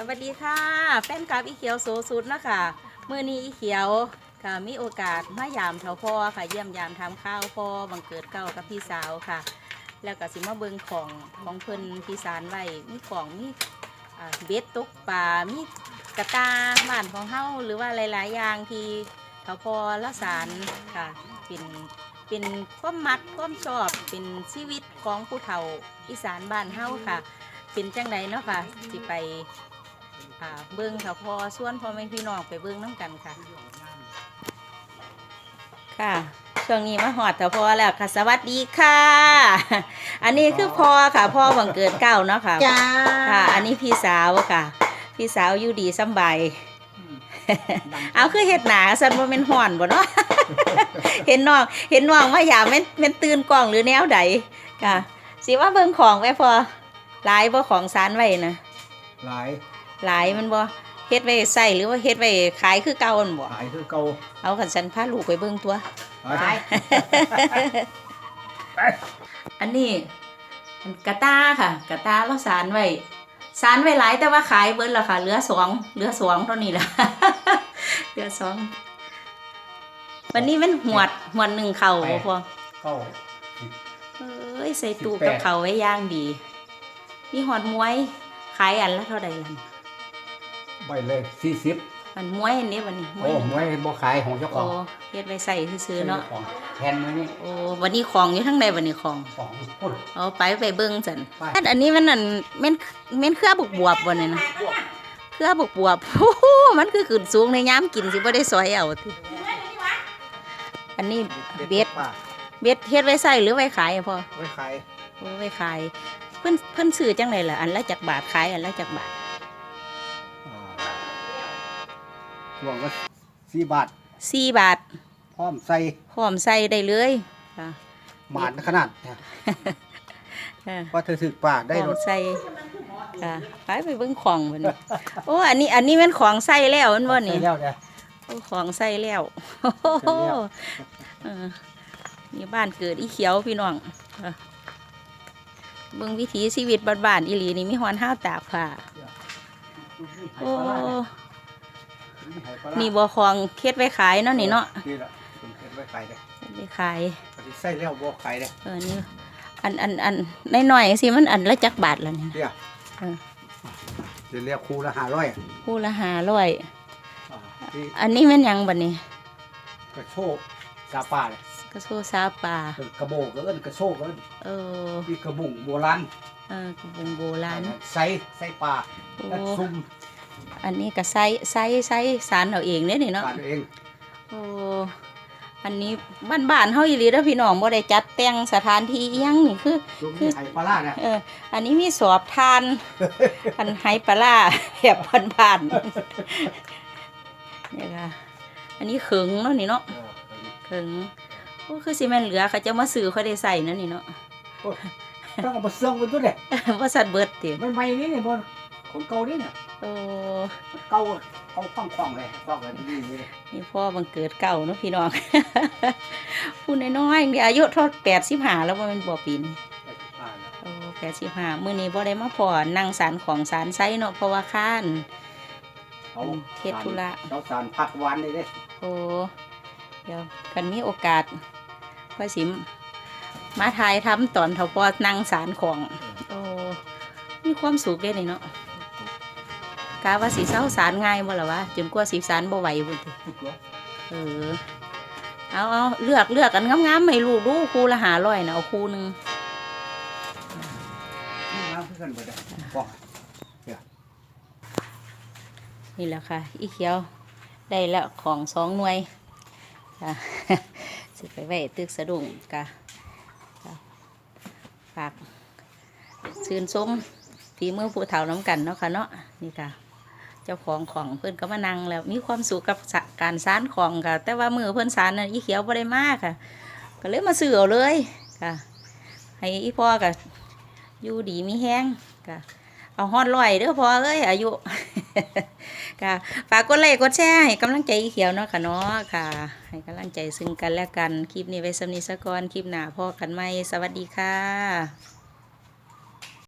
สวัสดีค่ะ แฟนคลับอีเขียวโซสุดเนาะคะมื่อนี้อีเขียวค่ะมีโอกาสมายามเถาพ่อค่ะ เยี่ยมยามทำข้าวพ่อบังเกิดเก้ากับพี่สาวค่ะ แล้วก็สิมาเบิงของของเพิ่นพี่สารไว้มีของมีอ่าเบ็ดตกปลามีกระตาบ้านของเฮาหรือว่าหลาย ๆ อย่างที่เถาพ่อละสารค่ะเป็นเป็นความมักความชอบเป็นชีวิตของผู้เฒ่าอีสานบ้านเฮาค่ะ เป็นจังไดเนาะค่ะสิไป อ่าเบิ้งค่ะพอส่วนพ่อแม่พี่น้องไปเบิ้งน้ำกันค่ะ ค่ะ ช่วงนี้มาหอดแต่พอแล้วค่ะ สวัสดีค่ะ อันนี้คือพ่อค่ะพ่อบังเกิดเก้าเนาะค่ะ จ้าค่ะ อันนี้พี่สาวค่ะ พี่สาวอยู่ดีสำบาย เอาคือเห็ดหนาสันว่าเป็นห่อนบ่เนาะ เห็นน้องเห็นน้องว่าอย่าแม่นแม่นตื่นกล้องหรือแนวใดค่ะ สิว่าเบิ่งของไว้พอหลายบ่ของสารไว้นะ หลาย หลายมันบ่เฮ็ดไว้ใส่หรือว่าเฮ็ดไว้ขายคือเก่ามันบ่หลายคือเก่าเอาคันฉันพาลูกไปเบิ่งตัวหลายอันนี้อันกระตาค่ะ กระตาเราสารไว้สารไว้หลายแต่ว่าขายเบิดแล้วค่ะเหลือสองเหลือสองเท่านี้แหละ เหลือสองวันนี้มันหวดหวดหนึ่งเข่าบ่พอเก้าเอ้ยใส่ตู้สิบแปดกับเขาวไว้ย่างดี มีหอดมวยขายอันละเท่าใดล่ะ ใบเลยสี่สิบอันมวยอันนี้วันนี้มวโอ้ยหวยบ่ขายของเจ้าขโอ้องเฮ็ดไว้ใส่ซื้อๆเนาะของแทนมือนี่โอ้วันนี้ของอยู่ทั้งใดวันนี้ของ ของพุ่น เอาไปไปเบิ่งจันไป อันอันนี้มันนั่นแม่นแม่นเครือบกบวบบ่เนี่ยนะเครือบกบวบโอ้โหมันคือขึ้นสูงในยามกินสิบ่ได้สอยเอาติอันนี้เบ็ดป้าเบ็ดเฮ็ดไว้ใส่หรือไว้ขายอะพ่อไว้ขายโอ้ไว้ขาย เพิ่นเพิ่นซื้อจังไดล่ะอันละจักบาทขายอันละจักบาท หลวงก็สี่บาทสี่บาทพร้อมใส่พร้อมใส่ได้เลยค่ะหมานขนาดเนี่ยค่ะพอเธอสึกปากได้พร้อรมถใส่ค่ะไปไปเบิ่งของมันโอ้อันนี้อันนี้มันของใส่แล้วมันบ่นี่ใส่แล้วเนี่ยโอ้ของใส่แล้วโอ้โหใส่แล้วเออนี่บ้านเกิดอีเขียวพี่น้องเออเบิ่งวิถีชีวิตบ้านๆอีหลีนี่มีฮอนห้าวตากผ้าโอ้ นี่บ่ของเฮ็ดไว้ขายเนาะนี่เนาะนี่ละผมเก็บไว้ขายเลยเฮ็ดไว้ขายปฏิใส่แล้วบ่ขายเลยเออนี่อันอันอันน้อยๆสิมันอันละจักบาทละนี่เดี๋ยวเออเดี๋ยวเรียกครูละห้าร้อยคู่ละห้าร้อยอ่าที่อันนี้มันหยังบัดนี้กระโชกซาปาเลยกระโซซาปลาเออกระโบกก็เอิ้นกระโชกก็เอิ้นเออมีกระบุงโบราณเออกระบุงโบราณใส่ใส่ปลาโอ้แล้วซุ่ม อันนี้ก็ใส่ใส่ใส่สารเอาเองเด้นี่เนาะปลาตัวเองโอ้ อันนี้บ้านๆเฮาอีหลีเด้อพี่น้องบ่ได้จัดแต่งสถานที่อิหยังนี่คือซุ่มนี่ไข่ปลาล่าเนี่ยเออ อันนี้มีสอบทาน อันไฮปลาร้าแบบผ่านๆนี่ค่ะ อันนี้เขิงเนาะนี่เนาะเออเขิงโอ้คือสิแม่นเหลือเขาจะมาซื้อเขาได้ใส่นั่นนี่เนาะโอ้ยต้องเอามาเสื่องกันตัวเนี่ยว่าสัตว์เบิดติมันใหม่นี่เนี่ยบนของเก่านี่เนี่ย โอ้เก่าเก่าฟังฟังเลยฟังกันนี่นี่เลยนี่พ่อบังเกิดเก่าเนาะพี่น้องผู้น้อยๆนี่อายุเท่า85แล้วว่ามันบ่ปีนี้อ่าเนี่ยโอ้แปดสิบห้ามื้อนี้บ่ได้มาพอนั่งสารของสารไซเนาะเพราะว่าค้านเอาเฮ็ดธุระเราสารผักหวานเลยเด้โอ้เดี๋ยวกันมีโอกาสพ่อสิมมาถ่ายทำตอนเทาพอนั่งสารของ โอ้มีความสุขเด้นี่เนาะ กาว่าสิเศร้าสารง่ายบ่ล่ะวะจนกว่าสิสารบ่ไหวพุ่นติทุกตัวเออเอาเอาเลือกเลือกกันงามๆให้ลูกดูคู่ละ500น่ะเอาคู่หนึงนี่น้ำเพื่อนไปเลยบอกนี่แหละค่ะ อีเขียวได้แล้วของสองหน่วยค่ะสิไปไว้ตึกสะดุ้งกะค่ะฝากชื่นชมฝีมือผู้เฒ่าน้ำกันเนาะค่ะเนาะนี่ค่ะเจ้าของของเพื่อนก็มานั่งแล้ว มีความสุขกับการสานของค่ะ แต่ว่ามือเพื่อนสานน่ะอีเขียวบ่ได้มากค่ะ ก็เลยมาซื้อเอาเลยค่ะ ให้อีพ่อกับอยู่ดีมีแห้งค่ะเอาฮอดลอยเด้อพอเอ้ยอายุค่ะฝากกดไลค์กดแชร์ให้กำลังใจอีเขียวเนาะค่ะเนาะค่ะ ให้กำลังใจซึ่งกันและกันคลิปนี้ไว้สำนีสะก่อนคลิปหน้าพ่อกันไหมสวัสดีค่ะ